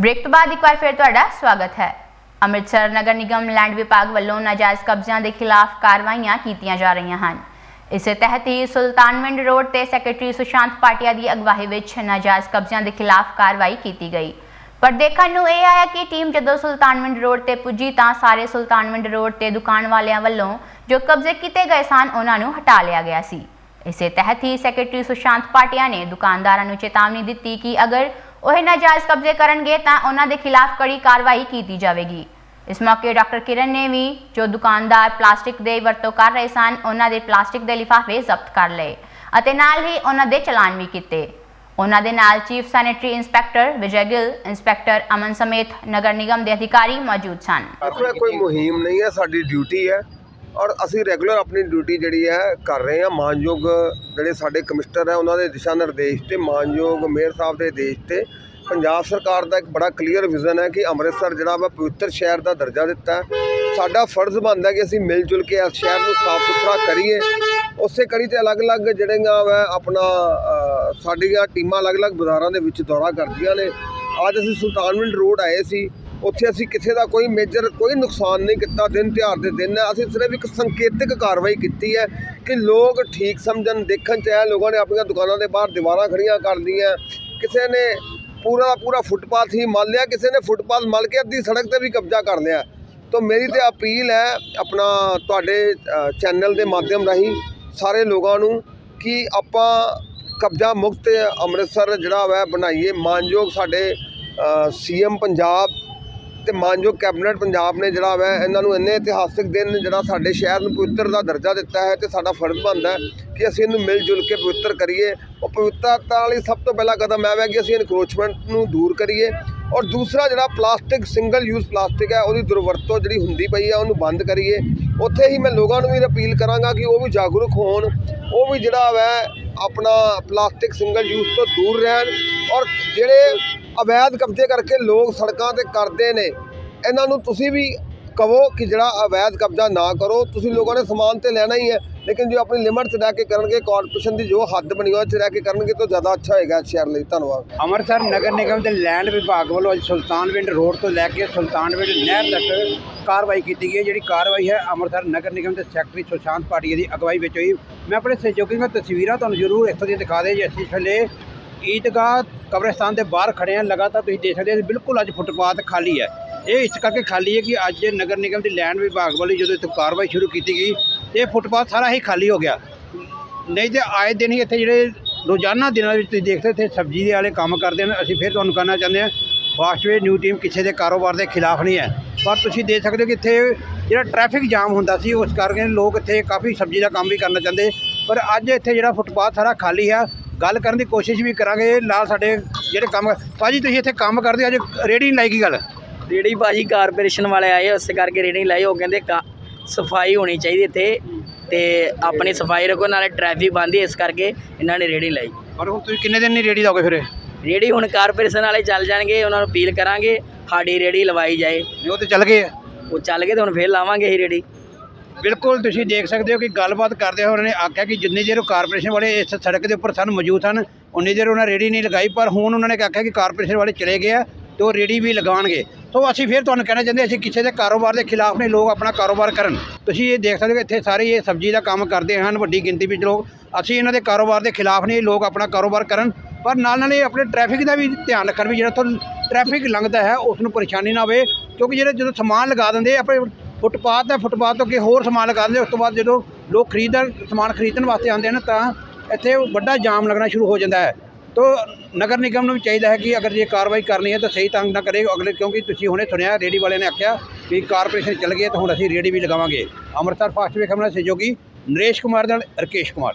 Break ਤੋਂ ਬਾਅਦ ਇੱਕ ਵਾਰ ਫਿਰ ਤੁਹਾਡਾ ਸਵਾਗਤ ਹੈ। ਅੰਮ੍ਰਿਤਸਰ ਨਗਰ ਨਿਗਮ ਲੈਂਡ ਵਿਭਾਗ ਵੱਲੋਂ ਨਾਜਾਇਜ਼ ਕਬਜ਼ਿਆਂ ਦੇ ਖਿਲਾਫ ਕਾਰਵਾਈਆਂ ਕੀਤੀਆਂ ਜਾ ਰਹੀਆਂ ਹਨ। ਇਸੇ ਤਹਿਤ ਹੀ ਸੁਲਤਾਨਵਿੰਡ ਰੋਡ ਤੇ ਸੈਕਟਰੀ ਸੁਸ਼ਾਂਤ ਪਾਟਿਆ ਦੀ ਅਗਵਾਈ ਵਿੱਚ ਨਾਜਾਇਜ਼ ਕਬਜ਼ਿਆਂ ਦੇ ਖਿਲਾਫ ਕਾਰਵਾਈ ਕੀਤੀ ਗਈ। ਪਰ ਦੇਖਣ ਨੂੰ ਇਹ ਆਇਆ ਕਿ ਟੀਮ ਜਦੋਂ ਸੁਲਤਾਨਵਿੰਡ ਰੋਡ ਤੇ ਪੁੱਜੀ ਤਾਂ ਸਾਰੇ ਸੁਲਤਾਨਵਿੰਡ ਰੋਡ ਤੇ ਦੁਕਾਨ ਵਾਲਿਆਂ ਵੱਲੋਂ ਜੋ ਕਬਜ਼ੇ ਕੀਤੇ ਗਏ ਸਨ, ਉਹਨਾਂ ਨੂੰ ਹਟਾ ਲਿਆ ਗਿਆ ਸੀ। ਇਸੇ ਤਹਿਤ ਹੀ ਸੈਕਟਰੀ ਸੁਸ਼ਾਂਤ ਪਾਟਿਆ ਨੇ ਦੁਕਾਨਦਾਰਾਂ ਨੂੰ ਚੇਤਾਵਨੀ ਦਿੱਤੀ ਕਿ ਅਗਰ ਉਹ ਨਾਜਾਇਜ਼ ਕਬਜ਼ੇ ਕਰਨਗੇ ਤਾਂ ਉਹਨਾਂ ਦੇ ਖਿਲਾਫ ਕੜੀ ਕਾਰਵਾਈ ਕੀਤੀ ਜਾਵੇਗੀ। ਇਸ ਮੌਕੇ ਡਾਕਟਰ ਕਿਰਨ ਨੇ ਵੀ ਜੋ ਦੁਕਾਨਦਾਰ ਪਲਾਸਟਿਕ ਦੇ ਵਰਤੋਂ ਕਰ ਰਹੇ ਸਨ, ਉਹਨਾਂ ਦੇ ਪਲਾਸਟਿਕ ਦੇ ਲਿਫਾਫੇ ਜ਼ਬਤ ਕਰ ਲਏ ਅਤੇ ਨਾਲ ਹੀ ਉਹਨਾਂ ਦੇ ਚਲਾਨ ਵੀ ਕੀਤੇ। ਉਹਨਾਂ ਦੇ ਨਾਲ chief sanitary inspector Vijay Gill, inspector Aman ਸਮੇਤ ਨਗਰ ਨਿਗਮ ਦੇ ਅਧਿਕਾਰੀ ਮੌਜੂਦ ਸਨ। ਅਸਲ ਕੋਈ ਮੁਹਿੰਮ ਨਹੀਂ ਹੈ, ਸਾਡੀ ਡਿਊਟੀ ਹੈ। ਔਰ ਅਸੀਂ ਰੈਗੂਲਰ ਆਪਣੀ ਡਿਊਟੀ ਜਿਹੜੀ ਹੈ ਕਰ ਰਹੇ ਹਾਂ। ਮਾਨਯੋਗ ਜਿਹੜੇ ਸਾਡੇ ਕਮਿਸ਼ਨਰ ਹੈ, ਉਹਨਾਂ ਦੇ ਦਿਸ਼ਾ ਨਿਰਦੇਸ਼ ਤੇ ਮਾਨਯੋਗ ਮੇਅਰ ਸਾਹਿਬ ਦੇ ਦੇਸ਼ ਤੇ ਪੰਜਾਬ ਸਰਕਾਰ ਦਾ ਇੱਕ ਬੜਾ ਕਲੀਅਰ ਵਿਜ਼ਨ ਹੈ ਕਿ ਅੰਮ੍ਰਿਤਸਰ ਜਿਹੜਾ ਵਾ ਪਵਿੱਤਰ ਸ਼ਹਿਰ ਦਾ ਦਰਜਾ ਦਿੱਤਾ ਸਾਡਾ ਫਰਜ਼ ਬਣਦਾ ਕਿ ਅਸੀਂ ਮਿਲ ਜੁਲ ਕੇ ਇਸ ਸ਼ਹਿਰ ਨੂੰ ਸਾਫ਼ ਸੁਥਰਾ ਕਰੀਏ। ਉਸੇ ਕੜੀ ਤੇ ਅਲੱਗ-ਅਲੱਗ ਜਿਹੜੀਆਂ ਵਾ ਆਪਣਾ ਸਾਡੀਆਂ ਟੀਮਾਂ ਅਲੱਗ-ਅਲੱਗ ਬਾਜ਼ਾਰਾਂ ਦੇ ਵਿੱਚ ਦੌਰਾ ਕਰਦੀਆਂ ਨੇ। ਅੱਜ ਅਸੀਂ ਸੁਲਤਾਨਵਿੰਡ ਰੋਡ ਆਏ ਸੀ। ਉੱਥੇ ਅਸੀਂ ਕਿਸੇ ਦਾ ਕੋਈ ਮੇਜਰ ਕੋਈ ਨੁਕਸਾਨ ਨਹੀਂ ਕੀਤਾ, ਦਿਨ ਤਿਉਹਾਰ ਦੇ ਦਿਨ। ਹੈ ਅਸੀਂ ਸਿਰਫ ਇੱਕ ਸੰਕੇਤਕ ਕਾਰਵਾਈ ਕੀਤੀ ਹੈ ਕਿ ਲੋਕ ਠੀਕ ਸਮਝਣ, ਦੇਖਣ ਚ ਆਇਆ ਲੋਕਾਂ ਨੇ ਆਪਣੀਆਂ ਦੁਕਾਨਾਂ ਦੇ ਬਾਹਰ ਦੀਵਾਰਾਂ ਖੜੀਆਂ ਕਰ ਲਈਆਂ। ਕਿਸੇ ਨੇ ਪੂਰਾ ਦਾ ਪੂਰਾ ਫੁੱਟਪਾਥ ਹੀ ਮੱਲ ਲਿਆ, ਕਿਸੇ ਨੇ ਫੁੱਟਪਾਥ ਮਲ ਕੇ ਅੱਧੀ ਸੜਕ ਤੇ ਵੀ ਕਬਜ਼ਾ ਕਰ ਲਿਆ। ਤਾਂ ਮੇਰੀ ਤੇ ਅਪੀਲ ਹੈ ਆਪਣਾ ਤੁਹਾਡੇ ਚੈਨਲ ਦੇ ਮਾਧਿਅਮ ਰਾਹੀਂ ਸਾਰੇ ਲੋਕਾਂ ਨੂੰ ਕਿ ਆਪਾਂ ਕਬਜ਼ਾ ਮੁਕਤ ਅੰਮ੍ਰਿਤਸਰ ਜਿਹੜਾ ਵਾ ਬਣਾਈਏ। ਮਾਨਯੋਗ ਸਾਡੇ ਸੀਐਮ ਪੰਜਾਬ ਤੇ ਮਾਨਯੋਗ ਕੈਬਨਿਟ ਪੰਜਾਬ ਨੇ ਜਿਹੜਾ ਵੈ, ਇਹਨਾਂ ਨੂੰ ਇੰਨੇ ਇਤਿਹਾਸਿਕ ਦਿਨ ਜਿਹੜਾ ਸਾਡੇ ਸ਼ਹਿਰ ਨੂੰ ਪਵਿੱਤਰ ਦਾ ਦਰਜਾ ਦਿੱਤਾ ਹੈ ਤੇ ਸਾਡਾ ਫਰਜ਼ ਬਣਦਾ ਕਿ ਅਸੀਂ ਇਹਨੂੰ ਮਿਲ ਜੁਲ ਕੇ ਪਵਿੱਤਰ ਕਰੀਏ। ਉਹ ਪਵਿੱਤਰਤਾ ਲਈ ਸਭ ਤੋਂ ਪਹਿਲਾ ਕਦਮ ਇਹ ਹੈ ਕਿ ਅਸੀਂ ਇਨਕਰੋਚਮੈਂਟ ਨੂੰ ਦੂਰ ਕਰੀਏ। ਔਰ ਦੂਸਰਾ ਜਿਹੜਾ ਪਲਾਸਟਿਕ ਸਿੰਗਲ ਯੂਜ਼ ਪਲਾਸਟਿਕ ਹੈ, ਉਹਦੀ ਦੁਰਵਰਤੋਂ ਜਿਹੜੀ ਹੁੰਦੀ ਪਈ ਹੈ, ਉਹਨੂੰ ਬੰਦ ਕਰੀਏ। ਉੱਥੇ ਹੀ ਮੈਂ ਲੋਕਾਂ ਨੂੰ ਵੀ ਅਪੀਲ ਕਰਾਂਗਾ ਕਿ ਉਹ ਵੀ ਜਾਗਰੂਕ ਹੋਣ, ਉਹ ਵੀ ਜਿਹੜਾ ਵੈ, ਆਪਣਾ ਪਲਾਸਟਿਕ ਸਿੰਗਲ ਯੂਜ਼ ਤੋਂ ਦੂਰ ਰਹਿਣ। ਔਰ ਜਿਹੜੇ ਅਵੈਧ ਕਬਜ਼ੇ ਕਰਕੇ ਲੋਕ ਸੜਕਾਂ ਤੇ ਕਰਦੇ ਨੇ। ਇਹਨਾਂ ਨੂੰ ਤੁਸੀਂ ਵੀ ਕਹੋ ਕਿ ਜਿਹੜਾ ਅਵੈਧ ਕਬਜ਼ਾ ਨਾ ਕਰੋ। ਤੁਸੀਂ ਲੋਕਾਂ ਨੇ ਸਮਾਨ ਤੇ ਲੈਣਾ ਹੀ ਹੈ, ਲੇਕਿਨ ਜੋ ਆਪਣੀ ਲਿਮਟ 'ਚ ਰਹਿ ਕੇ ਕਰਨਗੇ ਕਾਰਪੋਰੇਸ਼ਨ ਦੀ ਜੋ ਹੱਦ ਬਣੀ ਹੋਈ 'ਚ ਰਹਿ ਕੇ ਕਰਨਗੇ ਤਾਂ ਜ਼ਿਆਦਾ ਅੱਛਾ ਹੋਏਗਾ ਇਸ ਸ਼ਹਿਰ ਲਈ। ਧੰਨਵਾਦ। ਅੰਮ੍ਰਿਤਸਰ ਨਗਰ ਨਿਗਮ ਦੇ ਲੈਂਡ ਵਿਭਾਗ ਵੱਲੋਂ ਅੱਜ ਸੁਲਤਾਨਵਿੰਡ ਰੋਡ ਤੋਂ ਲੈ ਕੇ ਸੁਲਤਾਨਵਿੰਡ ਨਹਿਰ ਤੱਕ ਕਾਰਵਾਈ ਕੀਤੀ ਗਈ ਹੈ। ਜਿਹੜੀ ਕਾਰਵਾਈ ਹੈ, ਅੰਮ੍ਰਿਤਸਰ ਨਗਰ ਨਿਗਮ ਦੇ ਸੈਕਟਰੀ ਸੁਸ਼ਾਂਤ ਪਾਟੀਆ ਦੀ ਅਗਵਾਈ ਵਿੱਚ ਹੋਈ। ਮੈਂ ਆਪਣੇ ਸਹਿਯੋਗੀ ਨਾਲ ਤਸਵੀਰਾਂ ਤੁਹਾਨੂੰ ਜ਼ਰੂਰ ਇੱਥੋਂ ਦੀਆਂ ਦਿਖਾ ਦੇ ਜੇ। ਅਸੀਂ ਥੱਲੇ ਈਦਗਾਹ ਕਬਰਸਤਾਨ ਦੇ ਬਾਹਰ ਖੜੇ ਹਾਂ ਲਗਾਤਾਰ ਤੁਸੀਂ ਦੇਖ ਸਕਦੇ ਹੋ, ਬਿਲਕੁਲ ਅੱਜ ਫੁੱਟਪਾਥ ਖਾਲੀ ਹੈ। ਇਹ ਇਸ ਕਰਕੇ ਖਾਲੀ ਹੈ ਕਿ ਅੱਜ ਨਗਰ ਨਿਗਮ ਦੀ ਲੈਂਡ ਵਿਭਾਗ ਵੱਲੋਂ ਜਦੋਂ ਇੱਥੇ ਕਾਰਵਾਈ ਸ਼ੁਰੂ ਕੀਤੀ ਗਈ, ਇਹ ਫੁੱਟਪਾਥ ਸਾਰਾ ਹੀ ਖਾਲੀ ਹੋ ਗਿਆ। ਨਹੀਂ ਤੇ ਆਏ ਦਿਨ ਹੀ ਇੱਥੇ ਜਿਹੜੇ ਰੋਜ਼ਾਨਾ ਦਿਨਾਂ ਵਿੱਚ ਤੁਸੀਂ ਦੇਖਦੇ ਇੱਥੇ ਸਬਜ਼ੀ ਦੇ ਵਾਲੇ ਕੰਮ ਕਰਦੇ ਨੇ। ਅਸੀਂ ਫਿਰ ਤੁਹਾਨੂੰ ਕਹਿਣਾ ਚਾਹੁੰਦੇ ਹਾਂ ਫਾਸਟਵੇ ਨਿਊ ਟੀਮ ਕਿਸੇ ਦੇ ਕਾਰੋਬਾਰ ਦੇ ਖਿਲਾਫ ਨਹੀਂ ਹੈ। ਪਰ ਤੁਸੀਂ ਦੇਖ ਸਕਦੇ ਹੋ ਕਿ ਇੱਥੇ ਜਿਹੜਾ ਟ੍ਰੈਫਿਕ ਜਾਮ ਹੁੰਦਾ ਸੀ, ਉਸ ਕਰਕੇ ਲੋਕ ਇੱਥੇ ਕਾਫੀ ਸਬਜ਼ੀ ਦਾ ਕੰਮ ਵੀ ਕਰਨਾ ਚਾਹੁੰਦੇ। ਪਰ ਅੱਜ ਇੱਥੇ ਜਿਹੜਾ ਫੁੱਟਪਾਥ ਸਾਰਾ ਖਾਲੀ ਹੈ ਗੱਲ ਕਰਨ ਦੀ ਕੋਸ਼ਿਸ਼ ਵੀ ਕਰਾਂਗੇ ਨਾਲ ਸਾਡੇ ਜਿਹੜੇ ਕੰਮ ਭਾਜੀ ਤੁਸੀਂ ਇੱਥੇ ਕੰਮ ਕਰਦੇ ਅੱਜ ਰੇੜੀ ਨਹੀਂ ਲਾਈ ਕੀ ਗੱਲ? ਰੇੜੀ ਭਾਜੀ ਕਾਰਪੋਰੇਸ਼ਨ ਵਾਲੇ ਆਏ ਉਸੇ ਕਰਕੇ ਰੇੜੀ ਲਾਈ ਉਹ ਕਹਿੰਦੇ ਕਾ- ਸਫ਼ਾਈ ਹੋਣੀ ਚਾਹੀਦੀ ਇੱਥੇ ਤੇ ਆਪਣੀ ਸਫ਼ਾਈ ਰੱਖੋ ਨਾਲੇ ਟ੍ਰੈਫਿਕ ਬੰਦ ਹੀ ਇਸ ਕਰਕੇ ਇਹਨਾਂ ਨੇ ਰੇੜੀ ਲਾਈ। ਪਰ ਹੁਣ ਤੁਸੀਂ ਕਿੰਨੇ ਦਿਨ ਨਹੀਂ ਰੇੜੀ ਲਾਓਗੇ ਫਿਰ ਰੇੜੀ ਹੁਣ ਕਾਰਪੋਰੇਸ਼ਨ ਵਾਲੇ ਚੱਲ ਜਾਣਗੇ ਉਹਨਾਂ ਨੂੰ ਅਪੀਲ ਕਰਾਂਗੇ ਸਾਡੀ ਰੇੜੀ ਲਵਾਈ ਜਾਏ। ਉਹ ਤੇ ਚੱਲ ਗਏ ਆ। ਉਹ ਚੱਲ ਗਏ ਤੇ ਹੁਣ ਫੇਰ ਲਾਵਾਂਗੇ ਅਸੀਂ ਰੇੜੀ ਬਿਲਕੁਲ ਤੁਸੀਂ ਦੇਖ ਸਕਦੇ ਹੋ ਕਿ ਗੱਲਬਾਤ ਕਰਦੇ ਹੋਏ ਉਹਨਾਂ ਨੇ ਆਖਿਆ ਕਿ ਜਿੰਨੇ ਚਿਰ ਉਹ ਕਾਰਪੋਰੇਸ਼ਨ ਵਾਲੇ ਇਸ ਸੜਕ ਦੇ ਉੱਪਰ ਸਨ ਮੌਜੂਦ ਹਨ ਉਨੀ ਦੇਰ ਉਹਨਾਂ ਰੇੜੀ ਨਹੀਂ ਲਗਾਈ, ਪਰ ਹੁਣ ਉਹਨਾਂ ਨੇ ਆਖਿਆ ਕਿ ਕਾਰਪੋਰੇਸ਼ਨ ਵਾਲੇ ਚਲੇ ਗਏ ਆ ਤੇ ਉਹ ਰੇੜੀ ਵੀ ਲਗਾਉਣਗੇ। ਸੋ ਅਸੀਂ ਫਿਰ ਤੁਹਾਨੂੰ ਕਹਿਣਾ ਚਾਹੁੰਦੇ ਅਸੀਂ ਕਿਸੇ ਦੇ ਕਾਰੋਬਾਰ ਦੇ ਖਿਲਾਫ ਨਹੀਂ, ਲੋਕ ਆਪਣਾ ਕਾਰੋਬਾਰ ਕਰਨ। ਤੁਸੀਂ ਇਹ ਦੇਖ ਸਕਦੇ ਹੋ ਇੱਥੇ ਸਾਰੇ ਇਹ ਸਬਜ਼ੀ ਦਾ ਕੰਮ ਕਰਦੇ ਹਨ, ਵੱਡੀ ਗਿਣਤੀ ਵਿੱਚ ਲੋਕ। ਅਸੀਂ ਇਹਨਾਂ ਦੇ ਕਾਰੋਬਾਰ ਦੇ ਖਿਲਾਫ ਨਹੀਂ, ਲੋਕ ਆਪਣਾ ਕਾਰੋਬਾਰ ਕਰਨ। ਪਰ ਨਾਲ ਨਾਲ ਇਹ ਆਪਣੇ ਟ੍ਰੈਫਿਕ ਦਾ ਵੀ ਧਿਆਨ ਰੱਖਣ ਵੀ ਜਿਹੜਾ ਤੋਂ ਟ੍ਰੈਫਿਕ ਲੰਘਦਾ ਹੈ, ਉਸ ਨੂੰ ਪਰੇਸ਼ਾਨੀ ਨਾ ਹੋਵੇ, ਕਿਉਂਕਿ ਜਿਹੜੇ ਜਦੋਂ ਸਮਾਨ ਲਗਾ ਦਿੰਦੇ ਆਪਣੇ ਫੁੱਟਪਾਥ ਹੈ ਫੁੱਟਪਾਥ ਤੋਂ ਅੱਗੇ ਹੋਰ ਸਮਾਨ ਲਗਾ ਦਿੰਦੇ, ਉਸ ਤੋਂ ਬਾਅਦ ਜਦੋਂ ਲੋਕ ਖਰੀਦਣ, ਸਮਾਨ ਖਰੀਦਣ ਵਾਸਤੇ ਆਉਂਦੇ ਹਨ, ਤਾਂ ਇੱਥੇ ਵੱਡਾ ਜਾਮ ਲੱਗਣਾ ਸ਼ੁਰੂ ਹੋ ਜਾਂਦਾ ਹੈ। ਤੋ ਨਗਰ ਨਿਗਮ ਨੂੰ ਵੀ ਚਾਹੀਦਾ ਹੈ ਕਿ ਅਗਰ ਜੇ ਕਾਰਵਾਈ ਕਰਨੀ ਹੈ ਤਾਂ ਸਹੀ ਢੰਗ ਨਾਲ ਕਰੇ ਅਗਲੇ, ਕਿਉਂਕਿ ਤੁਸੀਂ ਹੁਣੇ ਸੁਣਿਆ ਰੇੜੀ ਵਾਲੇ ਨੇ ਆਖਿਆ ਵੀ ਕਾਰਪੋਰੇਸ਼ਨ ਚੱਲ ਗਈ ਹੈ, ਤਾਂ ਹੁਣ ਅਸੀਂ ਰੇੜੀ ਵੀ ਲਗਾਵਾਂਗੇ। ਅੰਮ੍ਰਿਤਸਰ ਫਾਸਟ ਵੇ ਖਬਰਾਂ ਸਹਿਯੋਗੀ ਨਰੇਸ਼ ਕੁਮਾਰ ਨਾਲ ਰਕੇਸ਼ ਕੁਮਾਰ।